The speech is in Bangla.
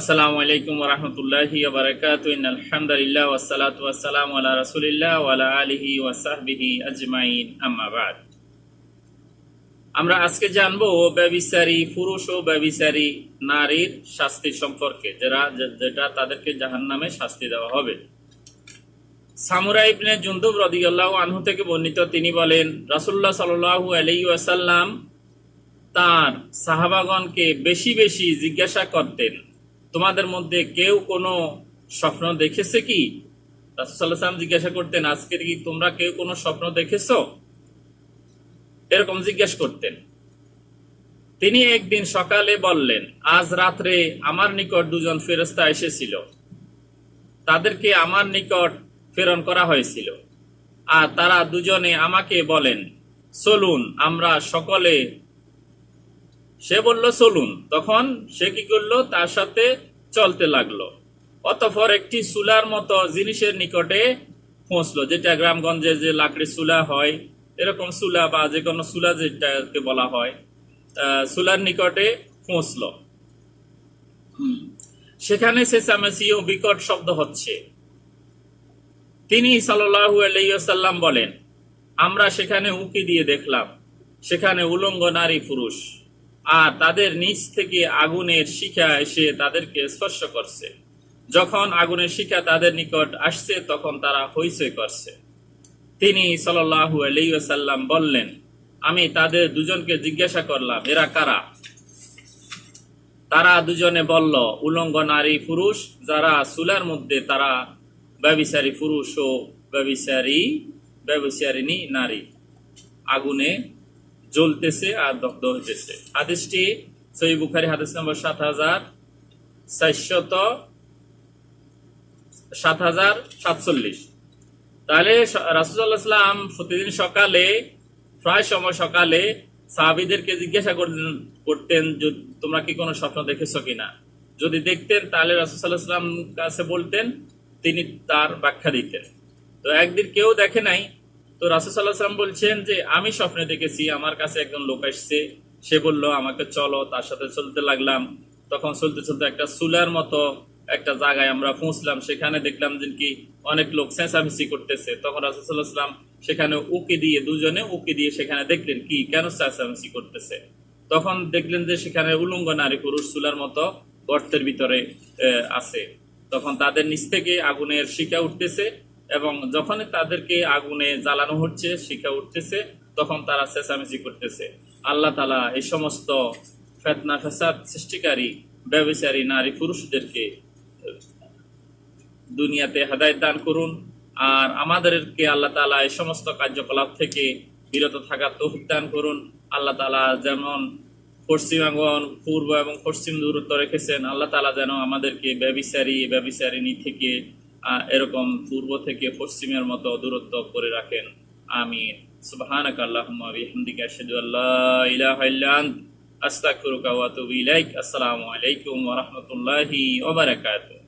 আসসালামু আলাইকুম রহমতুল্লাহি বারাকাতু ওয়াসসালাতু ওয়াসসালামু আলা রাসূলিল্লাহ ওয়া আলা আলিহি ওয়া আজমাইন। আমরা আজকে জানব ব্যবিচারী, পুরুষ ও ব্যবিচারী নারীর শাস্তি সম্পর্কে, যারা যেটা তাদেরকে জাহান্নামে শাস্তি দেওয়া হবে। সামুরা ইবনে জুন্দুব আনহু থেকে বর্ণিত তিনি বলেন, রাসূলুল্লাহ সাল্লাল্লাহু আলাইহি ওয়াসাল্লাম তার সাহাবাগণকে বেশি বেশি জিজ্ঞাসা করতেন তোমাদের মধ্যে কেউ কোনো স্বপ্ন দেখেছে কি? রাসূলুল্লাহ সাল্লাম জিজ্ঞাসা করতেন আজকের কি তোমরা কেউ কোনো স্বপ্ন দেখেছ? এরকম জিজ্ঞেস করতেন। তিনি একদিন সকালে বললেন, আজ রাত্রে আমার নিকট দুজন ফেরেস্তা এসেছিল। তাদেরকে আমার নিকট প্রেরণ করা হয়েছিল। আর তারা দুজনে আমাকে বলেন, চলুন, আমরা সকলে সে বলল, চলুন। তখন সে কি করল? তার সাথে চলতে লাগল। অতঃপর একটি চুলার মতো জিনিসের নিকটে পৌঁছলো, যেটা গ্রামগঞ্জে যে লাকড়ি চুলা হয়, এরকম চুলা বা যে কোনো চুলা যেটাকে বলা হয় চুলার নিকটে পৌঁছলো। সেখানে চেঁচামেচি ও বিকট শব্দ হচ্ছে। তিনি সাল্লাহু আলাইসাল্লাম বলেন, আমরা সেখানে উকি দিয়ে দেখলাম, সেখানে উলঙ্গ নারী পুরুষ। আর তাদের নিচ থেকে আগুনের শিখা এসে তাদেরকে স্পর্শ করছে। যখন আগুনের শিখা তাদের নিকট আসছে, তখন তারা হইচই করছে। তিনি সাল্লাহু আলাইসাল্লাম বললেন, আমি তাদের দুজনকে জিজ্ঞাসা করলাম, এরা কারা? তারা দুজনে বলল, উলঙ্গ নারী পুরুষ, যারা চুলার মধ্যে তারা ব্যবিচারী পুরুষ ও ব্যবিচারী, ব্যবিচারিণী নারী। আগুনে জ্বলতেছে আর দগ্ধ হইতেছে। হাদিসটি সহি বুখারি, হাদিস নম্বর সাত হাজার চারশত সাত হাজার সাতচল্লিশ। তাহলে রাসুল্লাহাম প্রতিদিন সকালে, প্রায় সময় সকালে সাহাবিদেরকে জিজ্ঞাসা করতেন করতেন তোমরা কি কোনো স্বপ্ন দেখেছ কিনা? যদি দেখতেন, তাহলে রাসুসাল্লাহাম কাছে বলতেন, তিনি তার ব্যাখ্যা দিতেন। তো একদিন কেউ দেখে নাই তো রাসুসাল্লাহাম বলছেন যে, আমি স্বপ্নে দেখেছি আমার কাছে একজন লোক আসছে। সে বলল, আমাকে চলো, তার সাথে চলতে লাগলাম। তখন চলতে চলতে একটা সুলার মতো একটা জায়গায় আমরা পৌঁছলাম। সেখানে দেখলাম যে কি অনেক লোক চেঁচামেচি করতেছে। তখন রাসুসাল্লাহাম সেখানে উকি দিয়ে, দুজনে উকি দিয়ে সেখানে দেখলেন কি, কেন চেঁচামেচি করতেছে? তখন দেখলেন যে সেখানে উলঙ্গ নারী পুরুষ চুলার মতো গর্তের ভিতরে আছে। তখন তাদের নিচ থেকে আগুনের শিখা উঠতেছে। এবং যখন তাদেরকে আগুনে জ্বালানো হচ্ছে, শিখা উঠতেছে, তখন তারা চেঁচামেচি করতেছে। আল্লাহ তালা এই সমস্ত ফেতনা ফেসাদ সৃষ্টিকারী, ব্যবচারী নারী পুরুষদেরকে দুনিয়াতে হেদায়ত দান করুন। আর আমাদেরকে আল্লাহ তালা এই সমস্ত কার্যকলাপ থেকে বিরত থাকার তৌফিক দান করুন। আল্লাহ তালা যেমন পশ্চিমাঙ্গন পূর্ব এবং পশ্চিম দূরত্ব রেখেছেন, আল্লাহ তালা যেন আমাদেরকে ব্যবিচারী, ব্যবিচারিণী থেকে এরকম পূর্ব থেকে পশ্চিমের মতো দূরত্ব করে রাখেন। আমিন। সুবহানাক আল্লাহুম্মা আসসালামু আলাইকুম ওয়া রাহমাতুল্লাহি